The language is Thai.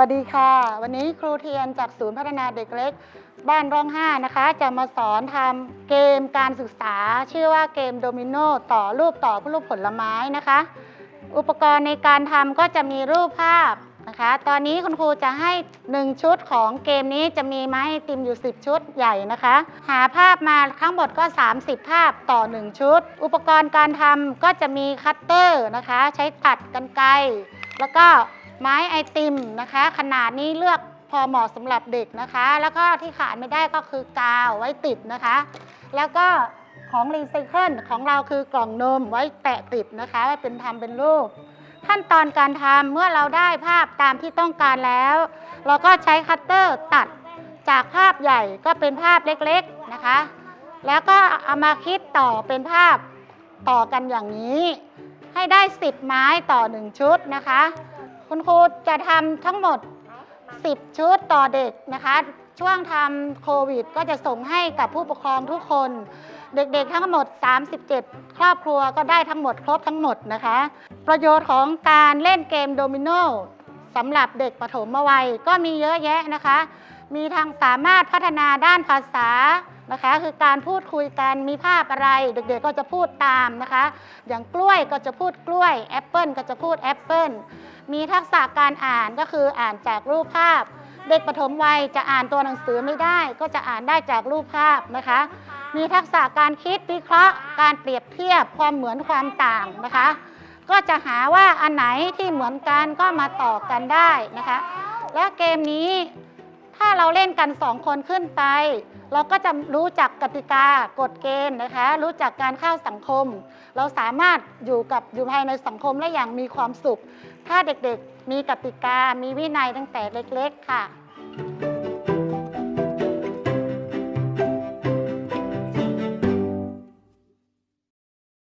วัสดีค่ะ วันนี้ครูเทียนจากศูนย์พัฒนาเด็กเล็ก บ้านร่องห้านะคะ จะมาสอนทำเกมการศึกษา ชื่อว่าเกมโดมิโนต่อรูปต่อรูปผลไม้นะคะ อุปกรณ์ในการทำก็จะมีรูปภาพนะคะ ตอนนี้คุณครูจะให้ 1 ชุดของเกมนี้จะมีไม้ติมอยู่ 10 ชุดใหญ่นะคะ หาภาพมาทั้งหมดก็ 30 ภาพต่อ 1 ชุด อุปกรณ์การทำก็จะมีคัตเตอร์นะคะ ใช้ตัดกันไกรแล้วก็ ไม้ไอติมนะคะ ขนาดนี้เลือกพอเหมาะสำหรับเด็กนะคะ แล้วก็ที่ขาดไม่ได้ก็คือกาวไว้ติดนะคะ แล้วก็ของรีไซเคิลของเราคือกล่องนมไว้แปะติดนะคะไว้เป็นทำเป็นรูป ขั้นตอนการทำเมื่อเราได้ภาพตามที่ต้องการแล้ว เราก็ใช้คัตเตอร์ตัดจากภาพใหญ่ก็เป็นภาพเล็กๆนะคะ แล้วก็เอามาคิดต่อเป็นภาพต่อกันอย่างนี้ ให้ได้ 10 ไม้ต่อ 1 ชุดนะคะ คุณครูจะทำทั้งหมด 10 ชุดต่อเด็กนะคะ ช่วงทำโควิด ก็จะส่งให้กับผู้ปกครองทุกคน เด็กๆทั้งหมด 37 ครอบครัวก็ได้ทั้งหมดครบทั้งหมดนะคะ ประโยชน์ของการเล่นเกมโดมิโนสำหรับเด็กปฐมวัยก็มีเยอะแยะนะคะ มีทางสามารถพัฒนาด้านภาษา นะคะ คือการพูดคุยกันมีภาพอะไร เด็กๆก็จะพูดตามนะคะ อย่างกล้วยก็จะพูดกล้วยแอปเปิลก็จะพูดแอปเปิลมีทักษะการอ่านก็คืออ่านจากรูปภาพ เด็กปฐมวัยจะอ่านตัวหนังสือไม่ได้ ก็จะอ่านได้จากรูปภาพนะคะ มีทักษะการคิดวิเคราะห์ การเปรียบเทียบความเหมือนความต่างนะคะ ก็จะหาว่าอันไหนที่เหมือนกันก็มาต่อกันได้นะคะ และเกมนี้ถ้าเราเล่นกันสองคนขึ้นไป เราก็จะรู้จักกติกากฎเกณฑ์นะคะ รู้จักการเข้าสังคม เราสามารถอยู่กับอยู่ภายในสังคมและอย่างมีความสุข ถ้าเด็กๆมีกติกามีวินัยตั้งแต่เล็ก ๆ ค่ะ